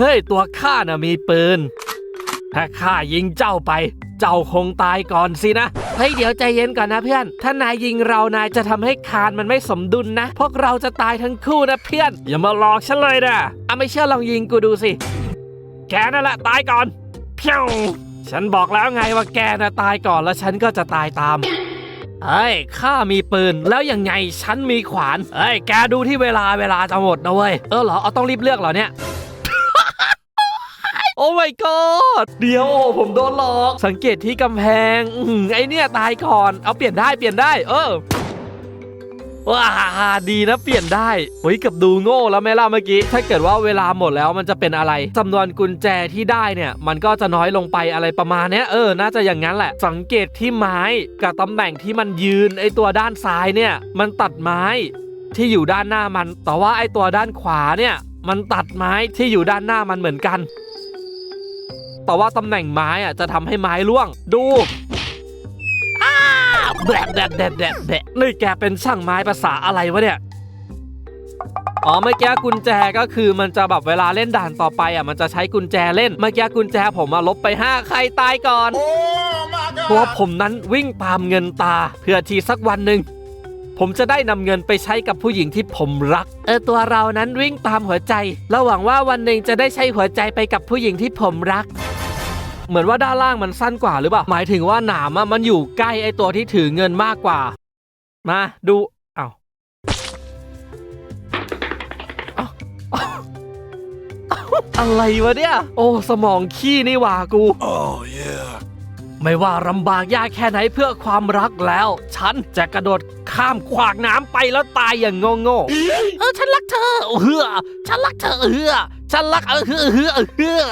เฮ้ยตัวข้าน่ะมีปืน ถ้าข้ายิงเจ้าไป เจ้าคงตายก่อนสินะ เฮ้ยเดี๋ยวใจเย็นก่อนนะเพื่อน ถ้านายยิงเรานายจะทำให้คานมันไม่สมดุลนะ พวกเราจะตายทั้งคู่นะเพื่อน อย่ามาหลอกฉันเลยนะอะไม่เชื่อลองยิงกูดูสิ แกนั่นแหละตายก่อนเพียวฉันบอกแล้วไงว่าแกน่ะตายก่อนแล้วฉันก็จะตายตามเฮ้ยข้ามีปืนแล้วยังไงฉันมีขวานเฮ้ยแกดูที่เวลาเวลาจะหมดนะเว้ย เออเหรอเอาต้องรีบเลือกเหรอเนี่ย โอ้ my god เดี๋ยวโอ้ผมโดนหลอก สังเกตที่กำแพงอื้อหือไอเนี่ยตายก่อน เอาเปลี่ยนได้เปลี่ยนได้ เออว้าดีนะเปลี่ยนได้เฮ้ยเกับดูโง่แล้วไหม่ล่ะเมื่อกี้ ถ้าเกิดว่าเวลาหมดแล้วมันจะเป็นอะไรจำนวนกุญแจที่ได้เนี่ย มันก็จะน้อยลงไปอะไรประมาณเนี้ยเออ น่าจะอย่างนั้นแหละ สังเกตที่ไม้กับตำแหน่งที่มันยืนไอตัวด้านซ้ายเนี่ย มันตัดไม้ที่อยู่ด้านหน้ามัน แต่ว่าไอตัวด้านขวาเนี่ย มันตัดไม้ที่อยู่ด้านหน้ามันเหมือนกัน แต่ว่าตำแหน่งไม้อะจะทำให้ไม้ร่วง ดูแดดแดดแดดแดดแดดนี่แกเป็นช่างไม้ภาษาอะไรวะเนี่ย อ๋อเมื่อกี้กุญแจก็คือมันจะแบบเวลาเล่นด่านต่อไปอะมันจะใช้กุญแจเล่น เมื่อกี้กุญแจผมมาลบไป 5 ใครตายก่อนเพราะว่าผมนั้นวิ่งตามเงินตาเพื่อทีสักวันหนึ่งผมจะได้นำเงินไปใช้กับผู้หญิงที่ผมรัก เออตัวเรานั้นวิ่งตามหัวใจแล้วหวังว่าวันหนึ่งจะได้ใช้หัวใจไปกับผู้หญิงที่ผมรัก เหมือนว่าด้านล่างมันสั้นกว่าหรือเปล่าหมายถึงว่าหนามอะมันอยู่ใกล้ไอตัวที่ถือเงินมากกว่า มาดูเอา้าออออะไรวะเนี่ย โอ้ สมองขี้นี่หว่ากู Oh, yeah. ไม่ว่าลำบากยากแค่ไหนเพื่อความรักแล้ว ฉันจะกระโดดข้ามขวากน้ำไปแล้วตายอย่างโง่ๆเออฉันรักเธอเฮือฉันรักเธอเฮือฉันรักเออเฮือเฮือเฮือ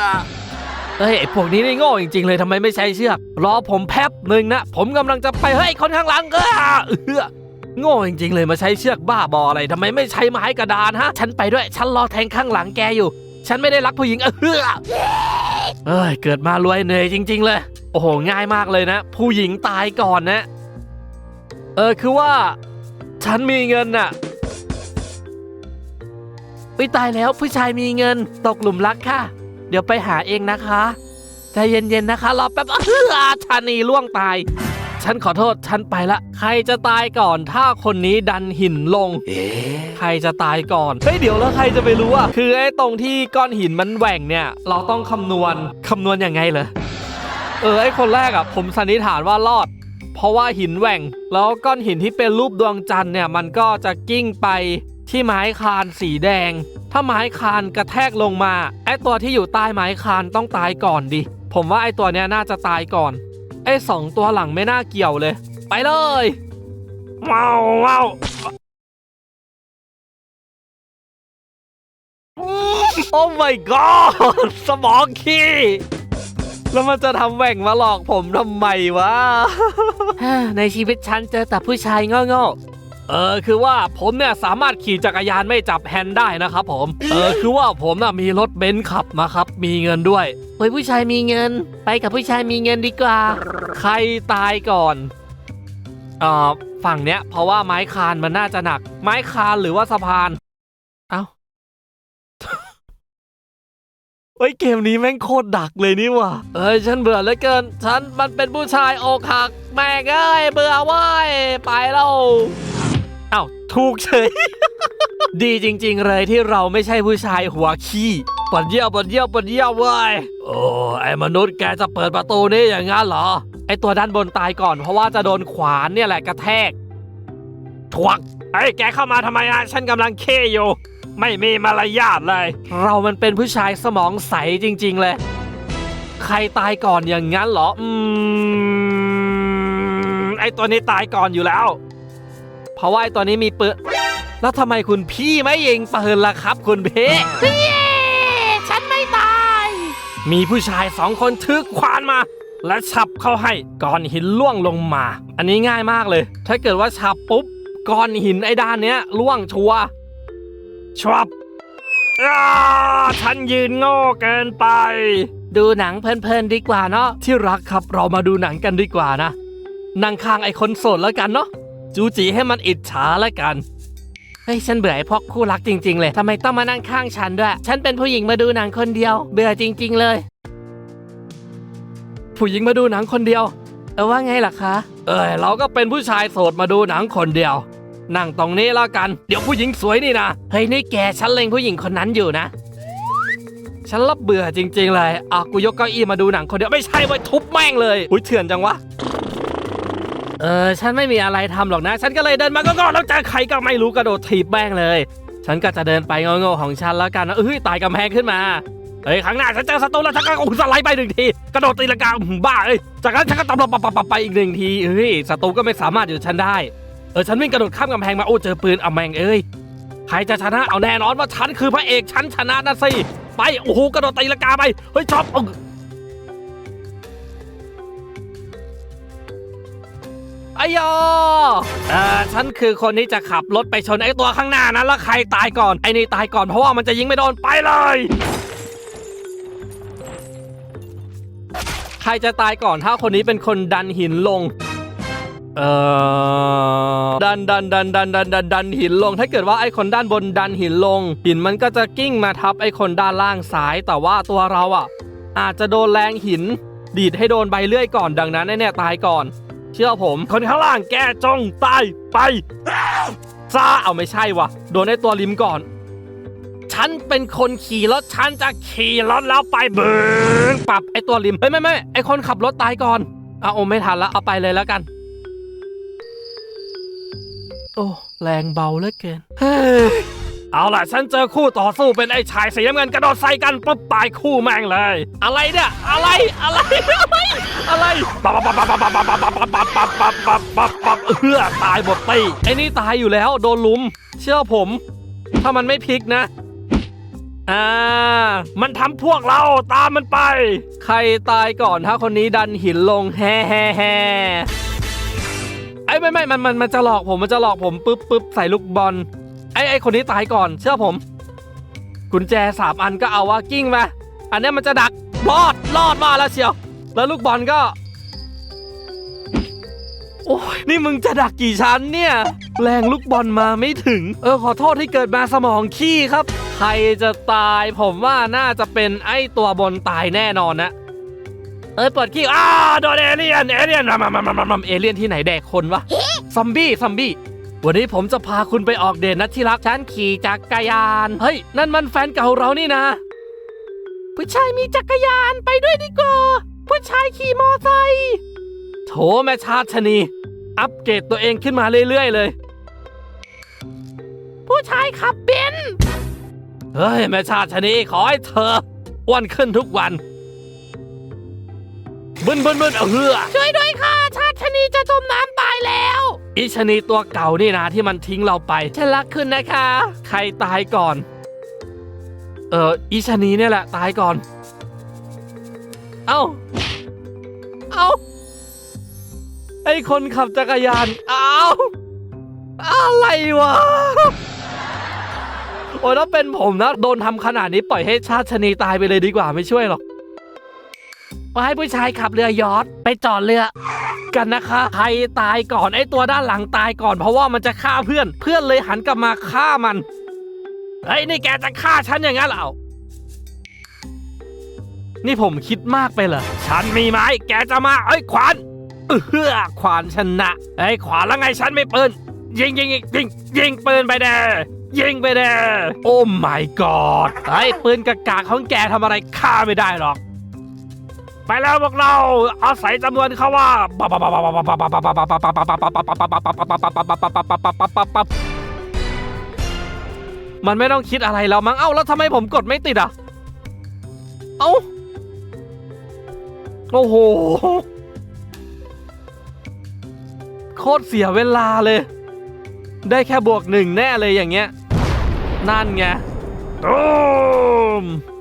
เฮ้ยไอ้พวกนี้นี่โง่จริงๆเลยทำไมไม่ใช้เชือก รอผมแป๊บหนึ่งนะ ผมกำลังจะไปเฮ้ยคนข้างหลังเออเฮือโง่จริงๆเลยมาใช้เชือกบ้าบออะไรทำไมไม่ใช้ไม้กระดานฮะ ฉันไปด้วย ฉันรอแทงข้างหลังแกอยู่ ฉันไม่ได้รักผู้หญิงเออเอ้ยเกิดมารวยเหนื่อยจริง ๆ เลย โอ้โหง่ายมากเลยนะ ผู้หญิงตายก่อนนะ เออคือว่า ฉันมีเงินน่ะวิตายแล้วผู้ชายมีเงิน ตกหลุมรักค่ะ เดี๋ยวไปหาเองนะคะ ใจเย็นๆนะคะรอแป๊บเออชานีล่วงตาย ฉันขอโทษฉันไปละ ใครจะตายก่อนถ้าคนนี้ดันหินลง Eh? ใครจะตายก่อน เฮ้ยเดี๋ยวแล้วใครจะไปรู้อะ คือไอ้ตรงที่ก้อนหินมันแหว่งเนี่ย เราต้องคำนวณคำนวณยังไงเหรอ เออไอ้คนแรกอะ ผมสันนิษฐานว่ารอดเพราะว่าหินแหว่ง แล้วก้อนหินที่เป็นรูปดวงจันทร์เนี่ย มันก็จะกิ้งไปที่ไม้คานสีแดง ถ้าไม้คานกระแทกลงมา ไอ้ตัวที่อยู่ใต้ไม้คานต้องตายก่อนดิ ผมว่าไอ้ตัวเนี้ยน่าจะตายก่อน ไอ้สองตัวหลังไม่น่าเกี่ยวเลย ไปเลยว้าวว้าวโอ้ my god สมองขี้แล้วมันจะทำแหว่งมาหลอกผมทำไมวะ ในชีวิตฉันเจอแต่ผู้ชายโง่ๆ เออคือว่าผมเนี่ยสามารถขี่จักรยานไม่จับแฮนด์ได้นะครับผมเออคือว่าผมน่ะมีรถเบนซ์ขับมาครับ มีเงินด้วยเฮ้ยผู้ชายมีเงิน ไปกับผู้ชายมีเงินดีกว่า ใครตายก่อนเอ่อฝั่งเนี้ย เพราะว่าไม้คานมันน่าจะหนัก ไม้คานหรือว่าสะพานเอ้าเฮ้ยเกมนี้แม่งโคตรดักเลยนี่ว่ะเอ้ยฉันเบื่อเหลือเกิน ฉันมันเป็นผู้ชายอกหัก แม่งเอ้ยเบื่อเว้ยไปแล้วเอ้าวถูกเฉย ดีจริง ๆ เลยที่เราไม่ใช่ผู้ชายหัวขี้ปวดเยี่ยวปวดเยี่ยวปวดเยี่ยวเว้ยโอ้ไอ้มนุษย์แกจะเปิดประตูนี่อย่างงั้นเหรอ ไอ้ตัวด้านบนตายก่อนเพราะว่าจะโดนขวานเนี่ยแหละกระแทกทวกไอ้แกเข้ามาทำไมอะฉันกำลังเคอยู่ ไม่มีมารยาทเลย เรามันเป็นผู้ชายสมองใสจริง ๆ เลย ใครตายก่อนอย่างนั้นเหรอ อืมไอตัวนี้ตายก่อนอยู่แล้ว เพราะว่าไอตัวนี้มีปืนแล้วทำไมคุณพี่ไม่ยิงปืนล่ะครับคุณพี่ฉันไม่ตาย มีผู้ชายสองคนถือควานมา และฉับเข้าให้ก้อนหินล่วงลงมา อันนี้ง่ายมากเลย ถ้าเกิดว่าฉับปุ๊บก้อนหินไอ้ด้านเนี้ยล่วงชัวร์ชวับอ้าฉันยืนโง่เกินไป ดูหนังเพลินๆดีกว่าเนาะที่รักครับเรามาดูหนังกันดีกว่านะนั่งข้างไอ้คนโสดแล้วกันเนาะ จูจีให้มันอิจฉาแล้วกัน เฮ้ยฉันเบื่อไอ้พวกคู่รักจริง ๆ เลยทำไมต้องมานั่งข้างฉันด้วย ฉันเป็นผู้หญิงมาดูหนังคนเดียว เบื่อจริง ๆ เลย ผู้หญิงมาดูหนังคนเดียว เออว่าไงล่ะคะ เออเราก็เป็นผู้ชายโสดมาดูหนังคนเดียว นั่งตรงนี้แล้วกัน เดี๋ยวผู้หญิงสวยนี่นะเฮ้ยนี่แกฉันเล็งผู้หญิงคนนั้นอยู่นะ ฉันรับเบื่อจริง ๆ เลยอะกูยกเก้าอี้มาดูหนังคนเดียวไม่ใช่ไว้ยทุบแม่งเลยอุ้ยเถื่อนจังวะ เออ ฉันไม่มีอะไรทำหรอกนะ ฉันก็เลยเดินมาก็ๆแล้วจอใครก็ไม่รู้กระโดดถีบแม่งเลย ฉันก็จะเดินไปโง่ๆของฉันแล้วกันนะเอ้ยตายกำแพงขึ้นมาเฮ้ยข้งหน้าฉันเจอศัตรูแล้วฉันก็อุ้ยสไลด์ไปหนึ่งทีกระโดดตีลังกาบ้าเอ้ยจากนั้นฉันก็ตบปับปับปับไปอีกหนึ่งทีเฮ้ยศัตรูก็ไม่สามารถอยู่ฉันได้เออฉันวิ่งกระโดดข้ามกำแพงมาโอ้เจอปืนเอาแมงเอ้ยใครจะชนะเอาแน่นอนว่าฉันคือพระเอกฉันชนะนะสิไปโอ้โหกระโดดตีลังกาไปเฮ้ยชอบ ยอเออฉันคือคนที่จะขับรถไปชนไอ้ตัวข้างหน้านั้นแล้วใครตายก่อน ไอ้นี่ตายก่อนเพราะว่ามันจะยิงไม่โดนไปเลย ใครจะตายก่อนถ้าคนนี้เป็นคนดันหินลงเอ่อดันดันดันดันดันดันดันหินลง ถ้าเกิดว่าไอ้คนด้านบนดันหินลง หินมันก็จะกิ้งมาทับไอ้คนด้านล่างซ้าย แต่ว่าตัวเราอะ อาจจะโดนแรงหิน ดีดให้โดนใบเลื่อยก่อนดังนั้นแน่ๆตายก่อน เชื่อผม คนข้างล่างแกจ้องตายไปซาเอาไม่ใช่วะโดนไอ้ตัวริมก่อน ฉันเป็นคนขี่รถฉันจะขี่รถแล้วไปเบิงปรับไอ้ตัวริมเฮ้ยไม่ไม่ไอ้คนขับรถตายก่อนเอาโอไม่ทันล้วเอาไปเลยแล้วกัน โอ้แรงเบาเหลือเกิน เอาล่ะฉันเจอคู่ต่อสู้เป็นไอ้ชายสีน้ำเงินกระโดดใส่กันปุ๊บตายคู่แม่งเลย อะไรเนี่ยอะไรอะไรอะไรอะไรปั๊บปั๊บปั๊บปั๊บปั๊บปั๊บปั๊บปั๊บปั๊บปั๊บปั๊บปั๊บปั๊บเอื้อตายหมดตีไอ้นี่ตายอยู่แล้วโดนลุม เชื่อผม ถ้ามันไม่พลิกนะอ่า มันทำพวกเราตามมันไป ใครตายก่อนถ้าคนนี้ดันหินลงแฮ่แฮ่แฮ่ไอ้ไม่ไม่มันมันมันจะหลอกผมมันจะหลอกผมปุ๊บปุ๊บใส่ลูกบอล ไอ้ไอ้คนนี้ตายก่อนเชื่อผม กุญแจสามอันก็เอาว่ากิ้งมา อันนี้มันจะดักรอดรอดมาแล้วเชียว แล้วลูกบอลก็ โอ้ยนี่มึงจะดักกี่ชั้นเนี่ย แรงลูกบอลมาไม่ถึง เออขอโทษที่เกิดมาสมองขี้ครับ ใครจะตายผมว่าน่าจะเป็นไอ้ตัวบนตายแน่นอนนะเอ้ยเปิดขี้อ้าโดนเอเลี่ยนเอเลี่ยนมามามามามาเอเลี่ยนที่ไหนแดกคนวะซอมบี้ซอมบี้ วันนี้ผมจะพาคุณไปออกเดทนะที่รักฉันขี่จักรยาน เฮ้ย นั่นมันแฟนเก่าเรานี่นะ ผู้ชายมีจักรยานไปด้วยดีกว่า ผู้ชายขี่มอไซค์โถแม่ชาติชนี อัปเกรดตัวเองขึ้นมาเรื่อยๆเลย ผู้ชายขับเบนซ์เฮ้ยแม่ชาติชนีขอให้เธออ้วนขึ้นทุกวันบึนบึนบึนเออช่วยด้วยค่ะ ชาติชนีจะจมน้ำตายแล้ว อีชะนีตัวเก่านี่นะที่มันทิ้งเราไปฉันรักคุณนะคะ ใครตายก่อน เอออีชะนีเนี่ยแหละ ตายก่อน เอ้า เอ้า ไอคนขับจักรยานเอ้าอะไรวะโอ้ยถ้าเป็นผมนะ โดนทำขนาดนี้ปล่อยให้ชาติชะนีตายไปเลยดีกว่าไม่ช่วยหรอก ว่าให้ผู้ชายขับเรือยอทไปจอดเรือ กันนะคะใครตายก่อนไอ้ตัวด้านหลังตายก่อน เพราะว่ามันจะฆ่าเพื่อน เพื่อนเลยหันกลับมาฆ่ามันเฮ้ยนี่แกจะฆ่าฉันอย่างนั้นเหรอนี่ผมคิดมากไปเหรอฉันมีไม้ แกจะมาเอ้ขวานเออขวานชนะไอ้ขวานแล้วไงฉันไม่ปืนยิงยิงยิงยิงปืนไปเด้ยิงไปเด้โอ้ my god ไอ้ปืนกากาของแกทำอะไรฆ่าไม่ได้หรอก ไปแล้วพวกเราอาศัยจำนวนเขาว่ามันไม่ต้องคิดอะไรแล้วมั้ง เอ้า แล้วทำไมผมกดไม่ติดอะ เอ้า โอ้โห โคตรเสียเวลาเลย ได้แค่บวกหนึ่งแน่เลยอย่างเงี้ย นั่นไงตูม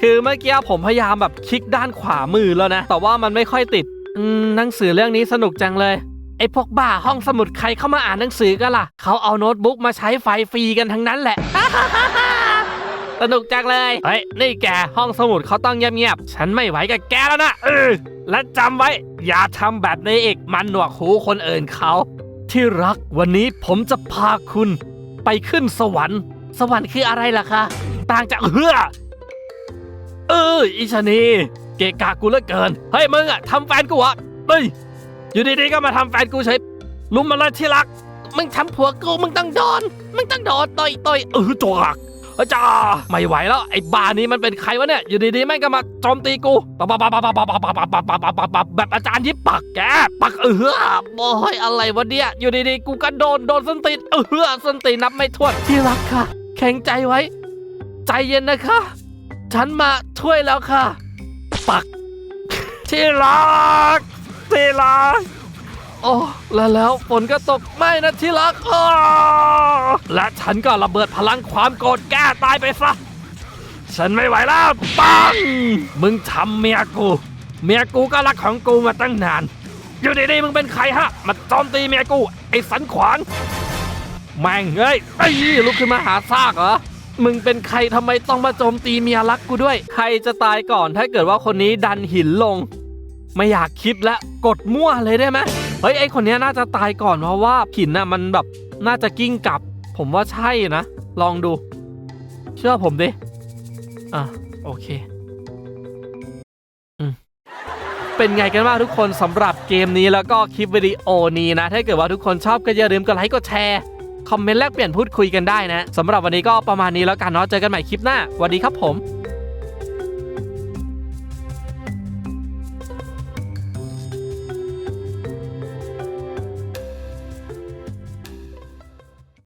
คือเมื่อกี้ผมพยายามแบบคลิกด้านขวามือแล้วนะ แต่ว่ามันไม่ค่อยติด อืมหนังสือเรื่องนี้สนุกจังเลยไอ้พวกบ้าห้องสมุดใครเข้ามาอ่านหนังสือกันล่ะ เขาเอาโน้ตบุ๊กมาใช้ไฟฟรีกันทั้งนั้นแหละ สนุกจังเลย เฮ้ย นี่แกห้องสมุดเขาต้องเงียบๆ ฉันไม่ไหวกับแกแล้วนะเออและจำไว้ อย่าทำแบบนี้อีก มันหนวกหูคนอื่นเขา ที่รักวันนี้ผมจะพาคุณ ไปไปขึ้นสวรรค์ สวรรค์คืออะไรล่ะคะ ต่างจากเฮือ เอออีชะนีเกะกะกูเหลือเกิน เฮ้ยมึงอะทำแฟนกูอะเฮ้ยอยู่ดีๆก็มาทำแฟนกูเฉยลุมมาเลยที่รัก มึงทำผัวกูมึงต้องโดนมึงต้องโดนต่อยต่อยเออตัวหักอาจาไม่ไหวแล้วไอ้บ้านี้มันเป็นใครวะเนี่ย อยู่ดีๆแม่งก็มาโจมตีกูปับปับปับปับปับปับปับปับปับปับปับปับปับแบบอาจารย์ยิบปักแกปักเออโอ้ยอะไรวะเนี่ยอยู่ดีๆกูก็โดนโดนส้นตีนเออส้นตีนนับไม่ถ้วนที่รักค่ะ แข็งใจไว้ ใจเย็นนะคะ ฉันมาช่วยแล้วค่ะ ปัก ที่รัก ที่รัก โอ้แล้วแล้วฝนก็ตกไม่นะที่รักอ้อและฉันก็ระเบิดพลังความโกรธแก้ตายไปซะ ฉันไม่ไหวแล้ว ปัง มึงทำเมียกู เมียกูก็รักของกูมาตั้งนาน อยู่ดีๆมึงเป็นใครฮะ มาโจมตีเมียกู ไอ้สันขวานแม่งเอ้ยไอ้ยลุกขึ้นมาหาซากเหรอ มึงเป็นใครทำไมต้องมาโจมตีเมียรักกูด้วย ใครจะตายก่อนถ้าเกิดว่าคนนี้ดันหินลง ไม่อยากคิดแล้วกดมั่วเลยได้ไหมเฮ้ยไอคนนี้น่าจะตายก่อนเพราะว่าหินน่ะมันแบบน่าจะกิ้งกลับ ผมว่าใช่นะ ลองดู เชื่อผมดิอะโอเคอืมเป็นไงกันบ้างทุกคนสำหรับเกมนี้แล้วก็คลิปวิดีโอนี้นะ ถ้าเกิดว่าทุกคนชอบก็อย่าลืมกดไลค์กดแชร์ คอมเมนต์แลกเปลี่ยนพูดคุยกันได้นะสำหรับวันนี้ก็ประมาณนี้แล้วกันเนาะเจอกันใหม่คลิปหน้าสวัสดีครับผม